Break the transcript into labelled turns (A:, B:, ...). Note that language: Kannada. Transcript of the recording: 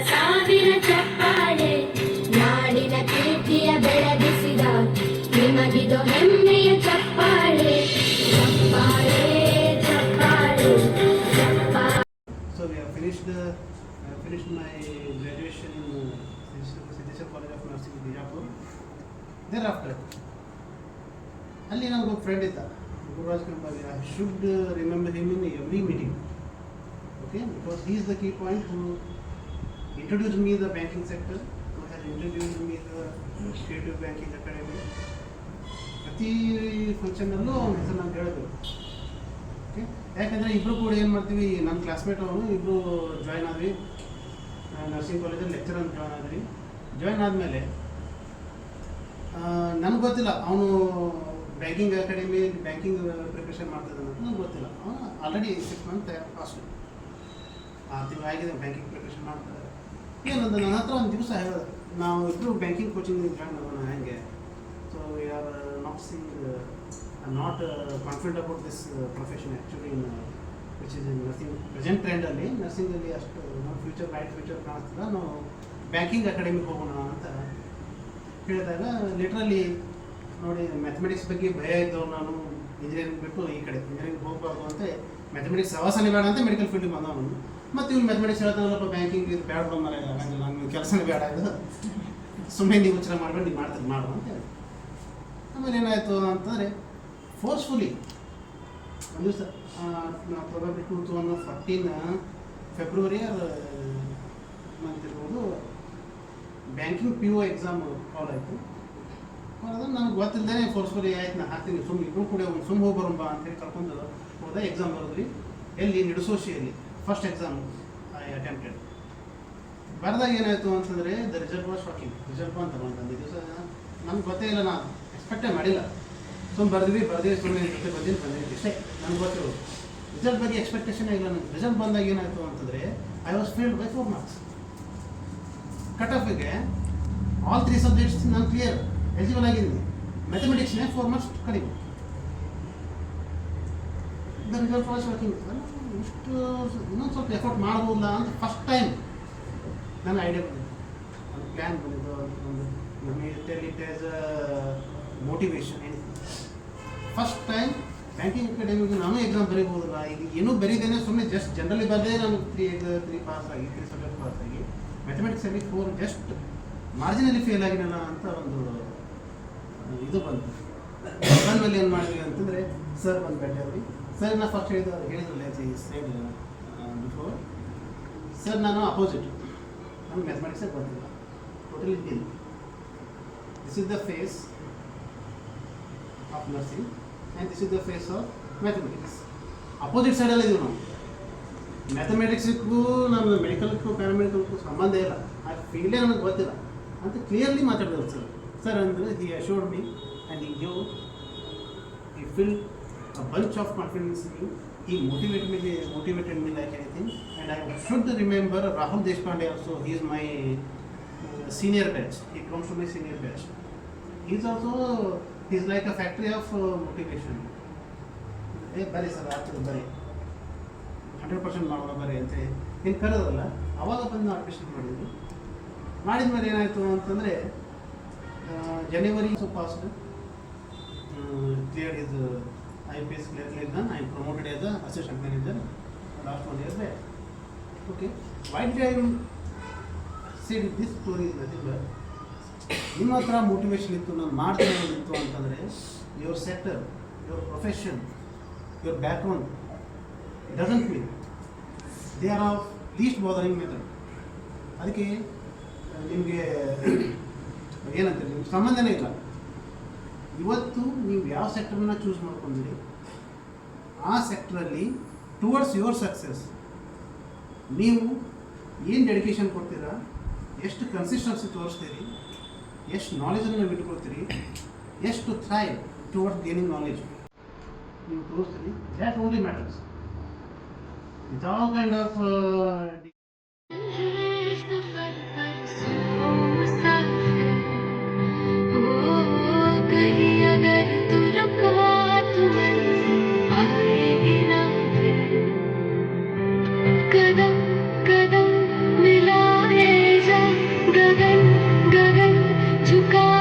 A: ಸಾವಿರ ಚಪ್ಪಾಳೆ ನಾಡಿನ ಕೀರ್ತಿಯ ಬೆಳಗಿಸಿದ ನಿಮಗಿದು ಹೆಮ್ಮೆಯ ಚಪ್ಪಾಳೆ ಚಪ್ಪಾಳೆ ಚಪ್ಪಾಳೆ
B: So we have finished the, I have finished my graduation in uh, Siddheshwar College of Nursing, Bijapur. Thereafter, ಅಲ್ಲಿ ನನಗೊಬ್ಬ ಫ್ರೆಂಡ್ ಇದ್ದ Gururaj Kambagi I should remember him in every meeting okay because he is the key point who introduce me the banking sector who has introduced me the Creative banking academy ಪ್ರತಿ ಫಂಕ್ಷನ್ನಲ್ಲೂ ಅವನ ಹೆಸರು ನಾನು ಹೇಳಬೇಕು ಓಕೆ ಯಾಕಂದರೆ ಇಬ್ಬರು ಕೂಡ ಏನು ಮಾಡ್ತೀವಿ ನನ್ನ ಕ್ಲಾಸ್ಮೇಟ್ ಅವನು ಇಬ್ಬರು ಜಾಯ್ನ್ ಆದ್ವಿ. ನರ್ಸಿಂಗ್ ಕಾಲೇಜಲ್ಲಿ ಲೆಕ್ಚರ್ ಅಂತ ಜಾಯ್ನ್ ಆದ್ರಿ ಜಾಯ್ನ್ ಆದಮೇಲೆ ನನಗೆ ಗೊತ್ತಿಲ್ಲ, ಅವನು ಬ್ಯಾಂಕಿಂಗ್ ಅಕಾಡೆಮಿ ಬ್ಯಾಂಕಿಂಗ್ ಪ್ರಿಪ್ರೇಷನ್ ಮಾಡ್ತಿದ್ದಾನೆ ಅಂತ ನನಗೆ ಗೊತ್ತಿಲ್ಲ. ಅವನು ಆಲ್ರೆಡಿ ಸಿಕ್ಸ್ ಮಂತ್ ಪಾಸ್ಟ್ ಆರು ತಿಂಗಳು ಆಗಿದೆ ಬ್ಯಾಂಕಿಂಗ್ ಪ್ರಿಪ್ರೇಷನ್ ಮಾಡ್ತಾರೆ. ಏನಂದ್ರೆ ನನ್ನ ಹತ್ರ ಒಂದು ದಿವಸ ಹೇಳೋದು ನಾವು ಇಬ್ಬರು ಬ್ಯಾಂಕಿಂಗ್ ಕೋಚಿಂಗ್ ಜಾಯ್ನ್ ಆಗೋಣ ಹೆಂಗೆ? So we are not sing not confident about this profession actually in which is in nursing present ಟ್ರೆಂಡಲ್ಲಿ ನರ್ಸಿಂಗಲ್ಲಿ ಅಷ್ಟು ನಮ್ಮ ಫ್ಯೂಚರ್ ಬ್ರೈಟ್ ಫ್ಯೂಚರ್ ಕಾಣಿಸ್ತಿಲ್ಲ. ನಾವು ಬ್ಯಾಂಕಿಂಗ್ ಅಕಾಡೆಮಿಗೆ ಹೋಗೋಣ ಅಂತ ಹೇಳಿದಾಗ ಲಿಟ್ರಲಿ ನೋಡಿ ಮ್ಯಾಥಮೆಟಿಕ್ಸ್ ಬಗ್ಗೆ ಭಯ ಇದ್ದವ್ರು ನಾನು ಇಂಜಿನಿಯರಿಂಗ್ ಬಿಟ್ಟು ಈ ಕಡೆ. ಇಂಜಿನಿಯರಿಂಗ್ ಹೋಗಬಾರ್ದು ಅಂತ ಮ್ಯಾಥಮೆಟಿಕ್ಸ್ ಸವಾಸನೆ ಬೇಡ ಅಂತ ಮೆಡಿಕಲ್ ಫೀಲ್ಡಿಗೆ ಬಂದವನು. ಮತ್ತು ಇವ್ರು ಮ್ಯಾಥಮೆಟಿಕ್ಸ್ ಹೇಳ್ತಾರಲ್ಲಪ್ಪ ಬ್ಯಾಂಕಿಂಗ್ ಇದು ಬೇಡ ಮರ ಆಗಂಗಿಲ್ಲ ನಂಗೆ ಕೆಲಸನೇ ಬೇಡ ಇದು. ಸುಮ್ಮನೆ ನೀವು ಉಚ್ಚಾರ ಮಾಡ್ಬೇಡಿ, ನೀವು ಮಾಡ್ತೀರಿ ಮಾಡು ಅಂತ ಹೇಳಿ. ಆಮೇಲೆ ಏನಾಯಿತು ಅಂತಂದರೆ ಫೋರ್ಸ್ಫುಲಿ ಒಂದು ದಿವಸ probably two thousand fourteen February month ಇರ್ಬೋದು banking P O exam call ಆಯಿತು. ಅದನ್ನು ನನಗೆ ಗೊತ್ತಿಲ್ಲದೇ ಫೋರ್ಸ್ಫುಲಿ ಆಯ್ತು ನಾನು ಹಾಕ್ತೀನಿ ಸುಮ್ಮನೆ ಇಬ್ಬರು ಕೂಡ ಸುಮ್ಮ ಹೋಗಿ ಬರೋಣ ಅಂತೇಳಿ ಕರ್ಕೊಂಡು ಹೋದ ಎಕ್ಸಾಮ್ ಬರೋದ್ರಿ ಎಲ್ಲಿ ನಿಡಸೋಶಿಯಲ್ಲಿ ಫಸ್ಟ್ ಎಕ್ಸಾಮ್ ಐ ಅಟೆಂಪ್ಟೆಡ್ ಬರೆದಾಗ ಏನಾಯಿತು ಅಂತಂದರೆ the result was shocking result ಅಂತ ಬಂತಂದು ದಿವಸ ನಮ್ಗೆ ಗೊತ್ತೇ ಇಲ್ಲ, ನಾನು ಎಕ್ಸ್ಪೆಕ್ಟೇ ಮಾಡಿಲ್ಲ. ಸುಮ್ಮನೆ ಬರೆದ್ವಿ ಬರೆದ್ವಿ ಸುಮ್ಮನೆ ಜೊತೆ ಬಂದಿದ್ದು ಬಂದಿದ್ದು ಇಷ್ಟೇ. ನನಗೆ ಗೊತ್ತಿರೋದು ರಿಸಲ್ಟ್ ಬಗ್ಗೆ ಎಕ್ಸ್ಪೆಕ್ಟೇಷನ್ ಇಲ್ಲ ನನಗೆ ರಿಸಲ್ಟ್ ಬಂದಾಗ ಏನಾಯಿತು ಅಂತಂದರೆ I was failed by four marks cut ಆಫಿಗೆ all three subjects ನಾನು ಕ್ಲಿಯರ್ ಎಲಿಜಿಬಲ್ ಆಗಿದ್ದೀನಿ. ಮ್ಯಾಥಮೆಟಿಕ್ಸ್ನೇ ಫೋರ್ ಮಾರ್ಕ್ಸ್ ಕಡಿಮೆ. ದ ರಿಸಲ್ಟ್ ವಾಸ್ ವರ್ಕಿಂಗ್ ಇಷ್ಟು ಇನ್ನೊಂದು ಸ್ವಲ್ಪ ಎಫರ್ಟ್ ಮಾಡ್ಬೋದಲ್ಲ ಅಂತ ಫಸ್ಟ್ ಟೈಮ್ ನನ್ನ ಐಡಿಯಾ ಬಂದಿದ್ದು ಒಂದು ಪ್ಲ್ಯಾನ್ ಬಂದಿದ್ದು ಒಂದು ನಮಗೆ tell it as a motivation first time banking ಅಕಾಡೆಮಿಗೆ ನಾನು ಎಕ್ಸಾಮ್ ಬರೀಬೋದಲ್ಲ ಈಗ ಏನೂ ಬರೀದೇನೆ ಸುಮ್ಮನೆ ಜಸ್ಟ್ ಜನರಲಿ ಬರದೇ ನಾನು ತ್ರೀ ತ್ರೀ ಪಾಸ್ ಆಗಿ ತ್ರೀ ಸಬ್ಜೆಕ್ಟ್ ಪಾಸ್ ಆಗಿ ಮ್ಯಾಥಮೆಟಿಕ್ಸಲ್ಲಿ ಫೋರ್ ಜಸ್ಟ್ ಮಾರ್ಜಿನಲ್ಲಿ ಫೇಲ್ ಆಗಿನಲ್ಲ ಅಂತ ಒಂದು ಇದು ಬಂತು. ಬಂದಮೇಲೆ ಏನು ಮಾಡಿದ್ವಿ ಅಂತಂದರೆ ಸರ್ ಬಂದು ಭೇಟಿಯಾದ್ವಿ ಸರ್ ನಾ ಫಸ್ಟ್ ಹೇಳಿದ ಹೇಳಿದ್ರಲ್ಲ ಸೈಡ್ ಬಿಫೋರ್ ಸರ್ ನಾನು ಅಪೋಸಿಟ್ ನನಗೆ ಮ್ಯಾಥಮೆಟಿಕ್ಸೇ ಗೊತ್ತಿಲ್ಲ totally dull this is the face of nursing and this is the face of mathematics opposite ಸೈಡಲ್ಲಿ ಇದೀವಿ ನಾವು ಮ್ಯಾಥಮೆಟಿಕ್ಸ್ಗೂ ನಮ್ಮ ಮೆಡಿಕಲ್ಗೂ ಪ್ಯಾರಾಮೆಡಿಕಲ್ಗೂ ಸಂಬಂಧ ಇಲ್ಲ ಆ ಫೀಲ್ಡೇ ನನಗೆ ಗೊತ್ತಿಲ್ಲ. ಅಂತ ಕ್ಲಿಯರ್ಲಿ ಮಾತಾಡಿದ್ರು ಸರ್ ಸರ್ ಅಂದರೆ he assured me and he give he fill a bunch of confidence in me. He motivated me, motivated me like anything. And I should remember Rahul Deshpande also. He is my uh, senior batch. He comes from my senior batch. He is also he is like a factory of uh, motivation. ಏ ಬರೀ ಸರ್ ಆಗ್ತದೆ ಬರೀ ಹಂಡ್ರೆಡ್ ಪರ್ಸೆಂಟ್ ಮಾಡೋಣ ಬರೀ ಅಂತ ಏನು ಕರೆದ್ರಲ್ಲ ಅವಾಗ ಬಂದು ಅಡ್ಮಿಷನ್ ಮಾಡಿದ್ವಿ ಮಾಡಿದ ಮೇಲೆ ಏನಾಯಿತು ಅಂತಂದರೆ ಜನವರಿ so passed cleared his uh, IPS clearly done. I am promoted as a assistant manager last one year there. Okay. Why did I say this story is nothing but ನಿಮ್ಮ ಹತ್ರ ಮೋಟಿವೇಶನ್ ಇತ್ತು ನಾನು ಮಾಡ್ತೀನಿ ಅನ್ನೋದಿತ್ತು ಅಂತಂದರೆ your sector your profession your background doesn't mean they are of least bothering method ಅದಕ್ಕೆ ನಿಮಗೆ ಏನಂತಾರೆ ನಿಮ್ಗೆ ಸಂಬಂಧನೇ ಇಲ್ಲ ಇವತ್ತು ನೀವು ಯಾವ ಸೆಕ್ಟರ್ನ ಚೂಸ್ ಮಾಡ್ಕೊಂಡಿರಿ ಆ ಸೆಕ್ಟ್ರಲ್ಲಿ ಟುವರ್ಡ್ಸ್ ಯುವರ್ ಸಕ್ಸಸ್ ನೀವು ಏನು ಡೆಡಿಕೇಶನ್ ಕೊಡ್ತೀರಾ ಎಷ್ಟು ಕನ್ಸಿಸ್ಟೆನ್ಸಿ ತೋರಿಸ್ತೀರಿ ಎಷ್ಟು ನಾಲೆಜನ್ನು ನೀವು ಇಟ್ಕೊಳ್ತೀರಿ ಎಷ್ಟು ಥ್ರೈವ್ ಟುವರ್ಡ್ಸ್ ಗೇನಿಂಗ್ ನಾಲೆಜ್ ನೀವು ತೋರಿಸ್ತೀರಿ
A: that only matters with all kind of गगन झुका